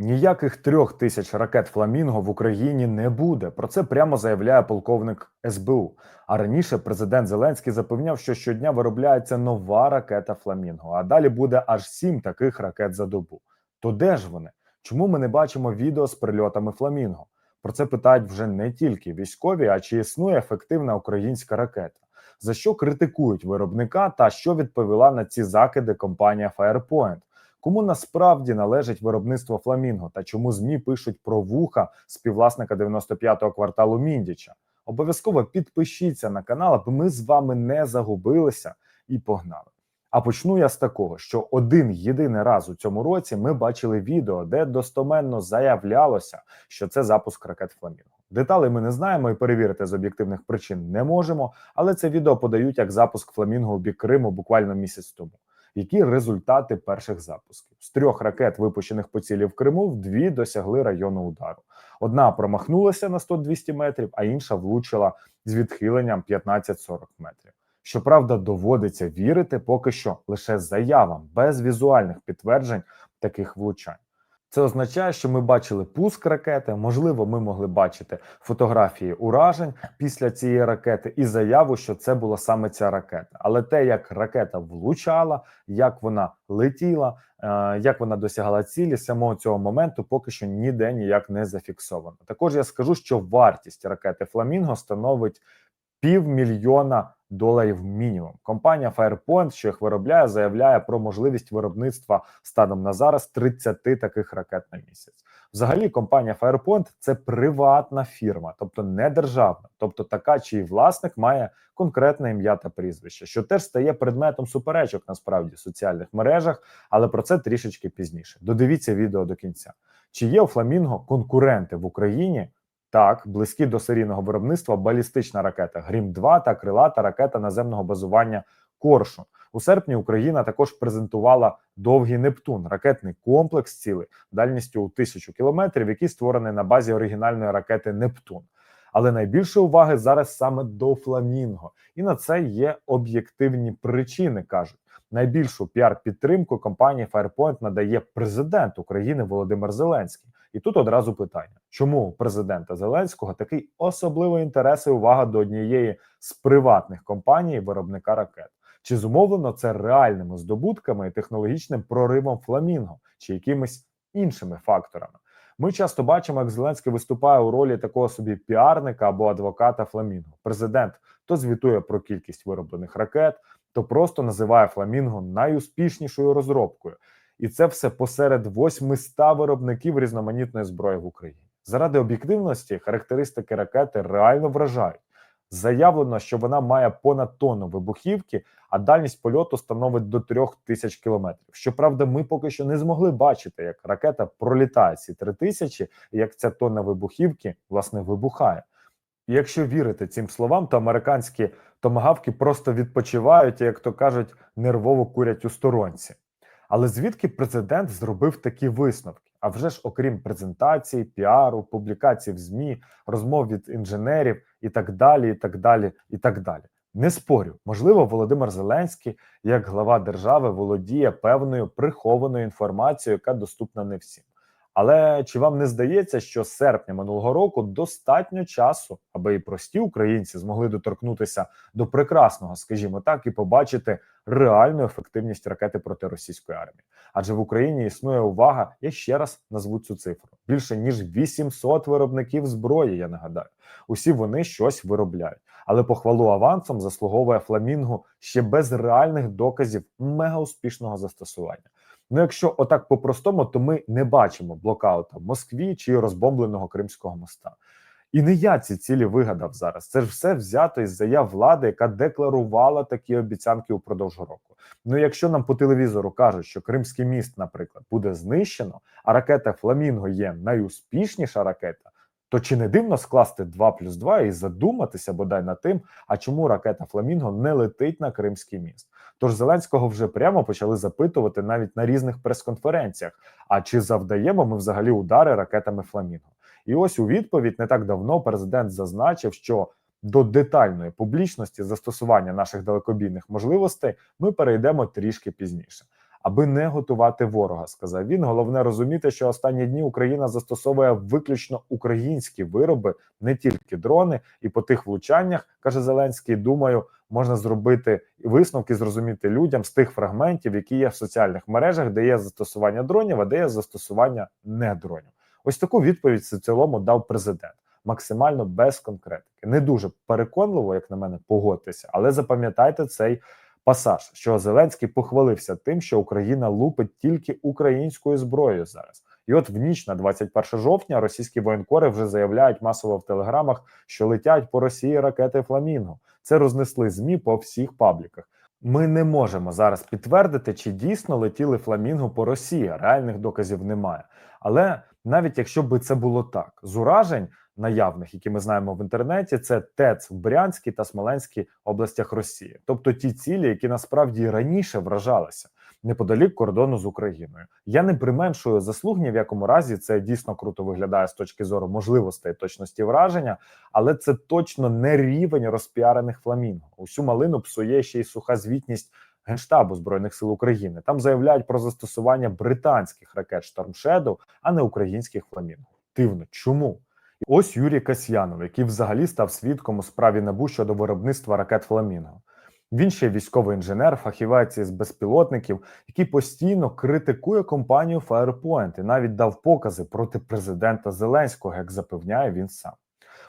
Ніяких трьох тисяч ракет Фламінго в Україні не буде. Про це прямо заявляє полковник СБУ. А раніше президент Зеленський запевняв, що щодня виробляється нова ракета Фламінго, а далі буде аж сім таких ракет за добу. То де ж вони? Чому ми не бачимо відео з прильотами Фламінго? Про це питають вже не тільки військові, а чи існує ефективна українська ракета. За що критикують виробника та що відповіла на ці закиди компанія Firepoint? Кому насправді належить виробництво Фламінго та чому ЗМІ пишуть про вуха співвласника 95-го кварталу Міндіча? Обов'язково підпишіться на канал, аби ми з вами не загубилися і погнали. А почну я з такого, що один єдиний раз у цьому році ми бачили відео, де достоменно заявлялося, що це запуск ракет Фламінго. Деталей ми не знаємо і перевірити з об'єктивних причин не можемо, але це відео подають як запуск Фламінго у бік Криму буквально місяць тому. Які результати перших запусків з трьох ракет, випущених по цілі в Криму, дві досягли району удару. Одна промахнулася на 100-200 метрів, а інша влучила з відхиленням 15-40 метрів. Щоправда, доводиться вірити поки що лише заявам без візуальних підтверджень таких влучань. Це означає, що ми бачили пуск ракети. Можливо, ми могли бачити фотографії уражень після цієї ракети і заяву, що це була саме ця ракета. Але те, як ракета влучала, як вона летіла, е, як вона досягала цілі, самого цього моменту поки що ніде ніяк не зафіксовано. Також я скажу, що вартість ракети Фламінго становить півмільйона доларів мінімум. Компанія Firepoint, що їх виробляє, заявляє про можливість виробництва станом на зараз 30 таких ракет на місяць. Взагалі, компанія Firepoint – це приватна фірма, тобто не державна, тобто така, чий власник має конкретне ім'я та прізвище, що теж стає предметом суперечок насправді в соціальних мережах, але про це трішечки пізніше. Додивіться відео до кінця. Чи є у Фламінго конкуренти в Україні? Так, близькі до серійного виробництва балістична ракета Грім 2 та крилата ракета наземного базування Коршун. У серпні Україна також презентувала довгий Нептун, ракетний комплекс цілий дальністю у тисячу кілометрів, який створений на базі оригінальної ракети Нептун. Але найбільше уваги зараз саме до Фламінго, і на це є об'єктивні причини. кажуть найбільшу піар-підтримку компанії Firepoint надає президент України Володимир Зеленський. І тут одразу питання: чому у президента Зеленського такий особливий інтерес і увага до однієї з приватних компаній виробника ракет? Чи зумовлено це реальними здобутками і технологічним проривом Фламінго, чи якимись іншими факторами? Ми часто бачимо, як Зеленський виступає у ролі такого собі піарника або адвоката Фламінго. Президент то звітує про кількість вироблених ракет, то просто називає Фламінго найуспішнішою розробкою. І це все посеред 800 виробників різноманітної зброї в Україні. Заради об'єктивності характеристики ракети реально вражають. Заявлено, що вона має понад тонну вибухівки, а дальність польоту становить до трьох тисяч кілометрів. Щоправда, ми поки що не змогли бачити, як ракета пролітає ці три тисячі, і як ця тонна вибухівки власне вибухає. І якщо вірити цим словам, то американські томагавки просто відпочивають, як то кажуть, нервово курять у сторонці. Але звідки президент зробив такі висновки? А вже ж, окрім презентації, піару, публікацій в змі, розмов від інженерів і так далі, і так далі, і так далі. Не спорю, можливо, Володимир Зеленський, як глава держави, володіє певною прихованою інформацією, яка доступна не всім. Але чи вам не здається, що з серпня минулого року достатньо часу, аби і прості українці змогли доторкнутися до прекрасного, скажімо так, і побачити реальну ефективність ракети проти російської армії? Адже в Україні існує увага, я ще раз назву цю цифру: більше ніж 800 виробників зброї. Я нагадаю, усі вони щось виробляють. Але похвалу авансом заслуговує фламінгу ще без реальних доказів мега успішного застосування. Ну, якщо отак по-простому, то ми не бачимо блокаута в Москві чи розбомбленого Кримського моста. І не я ці цілі вигадав зараз. Це ж все взято із заяв влади, яка декларувала такі обіцянки упродовж року. Ну, якщо нам по телевізору кажуть, що Кримський міст, наприклад, буде знищено, а ракета Фламінго є найуспішніша ракета, то чи не дивно скласти 2 плюс 2 і задуматися бодай над тим, а чому ракета Фламінго не летить на Кримський міст? Тож Зеленського вже прямо почали запитувати навіть на різних прес-конференціях: а чи завдаємо ми взагалі удари ракетами Фламінго? І ось у відповідь не так давно президент зазначив, що до детальної публічності застосування наших далекобійних можливостей ми перейдемо трішки пізніше. Аби не готувати ворога. Сказав він. Головне розуміти, що останні дні Україна застосовує виключно українські вироби, не тільки дрони, і по тих влучаннях каже Зеленський. Думаю, можна зробити висновки, зрозуміти людям з тих фрагментів, які є в соціальних мережах, де є застосування дронів, а де є застосування не дронів. Ось таку відповідь в цілому дав президент. Максимально без конкретики, не дуже переконливо, як на мене, погодьтеся, але запам'ятайте цей пасаж, що Зеленський похвалився тим, що Україна лупить тільки українською зброєю зараз. І от в ніч на 21 жовтня російські воєнкори вже заявляють масово в телеграмах, що летять по Росії ракети Фламінго. Це рознесли змі по всіх пабліках. Ми не можемо зараз підтвердити, чи дійсно летіли фламінго по Росії. Реальних доказів немає. Але навіть якщо би це було так, з уражень наявних, які ми знаємо в інтернеті, це ТЕЦ в Брянській та Смоленській областях Росії, тобто ті цілі, які насправді раніше вражалися неподалік кордону з Україною. Я не применшую заслуг ні в якому разі. Це дійсно круто виглядає з точки зору можливостей точності враження, але це точно не рівень розпіарених фламінго. Усю малину псує ще й суха звітність. Генштабу збройних сил України там заявляють про застосування британських ракет Shadow, а не українських фламінго. Дивно, чому? Ось Юрій Касьянов, який взагалі став свідком у справі НАБУ щодо виробництва ракет Фламінго. Він ще військовий інженер, фахівець із безпілотників, який постійно критикує компанію Firepoint і навіть дав покази проти президента Зеленського, як запевняє він сам.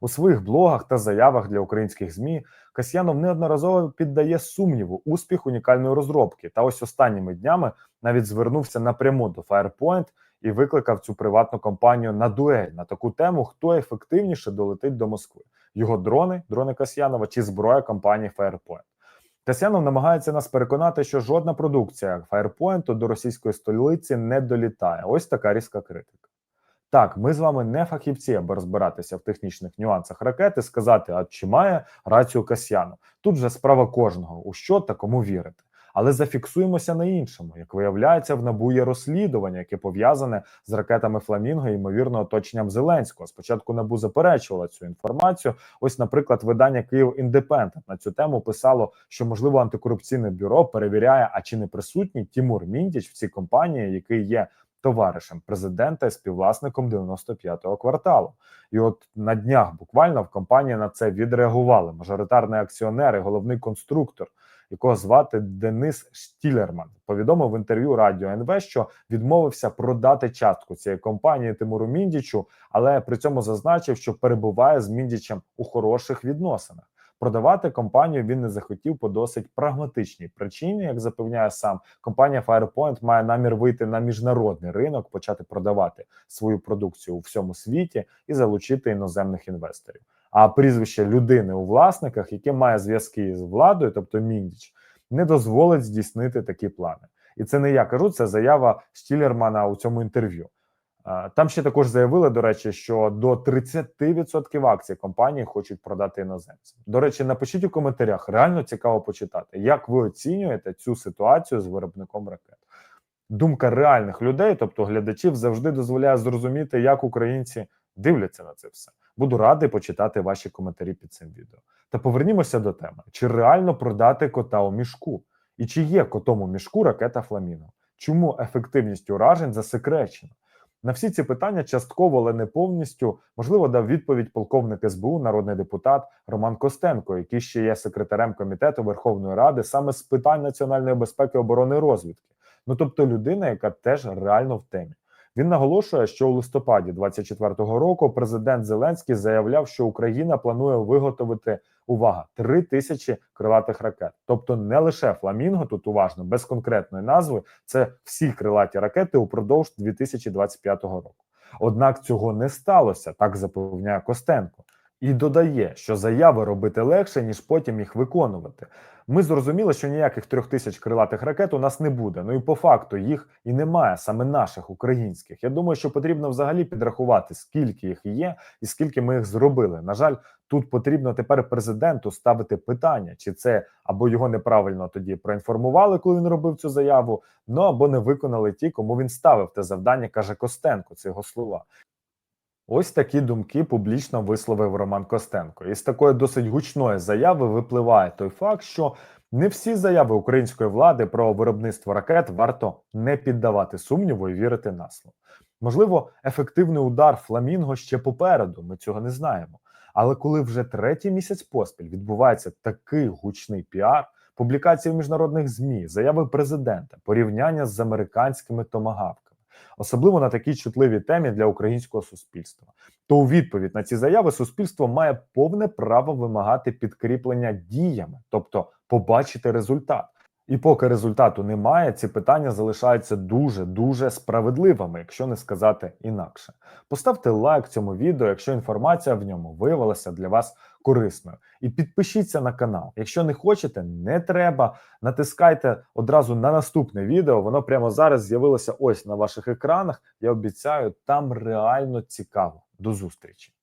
У своїх блогах та заявах для українських змі Касьянов неодноразово піддає сумніву успіх унікальної розробки. Та ось останніми днями навіть звернувся напряму до Firepoint і викликав цю приватну компанію на дуель на таку тему, хто ефективніше долетить до Москви: його дрони, дрони Касьянова чи зброя компанії Firepoint. Касьянов намагається нас переконати, що жодна продукція Firepoint до російської столиці не долітає. Ось така різка критика. Так, ми з вами не фахівці, аби розбиратися в технічних нюансах ракети, сказати, а чи має рацію Касьянов. Тут вже справа кожного, у що та кому вірити. Але зафіксуємося на іншому. Як виявляється, в НАБУ є розслідування, яке пов'язане з ракетами Фламінго, ймовірно, оточенням Зеленського. Спочатку НАБУ заперечувала цю інформацію. Ось, наприклад, видання Київ Індепендент на цю тему писало, що можливо антикорупційне бюро перевіряє, а чи не присутній Тімур Міндіч в цій компанії, який є. Товаришем президента і співвласником 95-го кварталу, і от на днях буквально в компанії на це відреагували мажоритарний акціонер і головний конструктор якого звати Денис Штілерман, повідомив в інтерв'ю Радіо НВ, що відмовився продати частку цієї компанії Тимуру Міндічу, але при цьому зазначив, що перебуває з Міндічем у хороших відносинах. Продавати компанію він не захотів по досить прагматичній причині, як запевняє сам. Компанія Firepoint має намір вийти на міжнародний ринок, почати продавати свою продукцію у всьому світі і залучити іноземних інвесторів а прізвище людини у власниках, яке має зв'язки з владою, тобто міндіч, не дозволить здійснити такі плани. І це не я кажу, це заява Штілермана у цьому інтерв'ю. Там ще також заявили, до речі, що до 30% акцій компанії хочуть продати іноземцям. До речі, напишіть у коментарях, реально цікаво почитати, як ви оцінюєте цю ситуацію з виробником ракет. Думка реальних людей, тобто глядачів, завжди дозволяє зрозуміти, як українці дивляться на це все. Буду радий почитати ваші коментарі під цим відео. Та повернімося до теми: чи реально продати кота у мішку? І чи є котом у мішку ракета Фламіно? Чому ефективність уражень засекречена? На всі ці питання частково, але не повністю можливо дав відповідь полковник СБУ, народний депутат Роман Костенко, який ще є секретарем комітету Верховної Ради саме з питань національної безпеки, оборони і розвідки. Ну тобто людина, яка теж реально в темі. Він наголошує, що у листопаді 24-го року президент Зеленський заявляв, що Україна планує виготовити увага три тисячі крилатих ракет, тобто не лише фламінго, тут уважно без конкретної назви, це всі крилаті ракети упродовж 2025 року. Однак цього не сталося, так запевняє Костенко. І додає, що заяви робити легше ніж потім їх виконувати. Ми зрозуміли, що ніяких трьох тисяч крилатих ракет у нас не буде. Ну і по факту їх і немає, саме наших українських. Я думаю, що потрібно взагалі підрахувати, скільки їх є і скільки ми їх зробили. На жаль, тут потрібно тепер президенту ставити питання, чи це або його неправильно тоді проінформували, коли він робив цю заяву, ну або не виконали ті, кому він ставив те завдання, каже Костенко. Це його слова. Ось такі думки публічно висловив Роман Костенко. І з такої досить гучної заяви випливає той факт, що Не всі заяви української влади про виробництво ракет варто не піддавати сумніву і вірити на слово. Можливо, ефективний удар фламінго ще попереду. Ми цього не знаємо. Але коли вже третій місяць поспіль відбувається такий гучний піар, публікації в міжнародних змі, заяви президента, порівняння з американськими томагавками, особливо на такій чутливій темі для українського суспільства, то у відповідь на ці заяви суспільство має повне право вимагати підкріплення діями, тобто побачити результат. І поки результату немає, ці питання залишаються дуже дуже справедливими, якщо не сказати інакше. Поставте лайк цьому відео, якщо інформація в ньому виявилася для вас корисною. І підпишіться на канал. Якщо не хочете, не треба. Натискайте одразу на наступне відео. Воно прямо зараз з'явилося ось на ваших екранах. Я обіцяю, там реально цікаво. До зустрічі!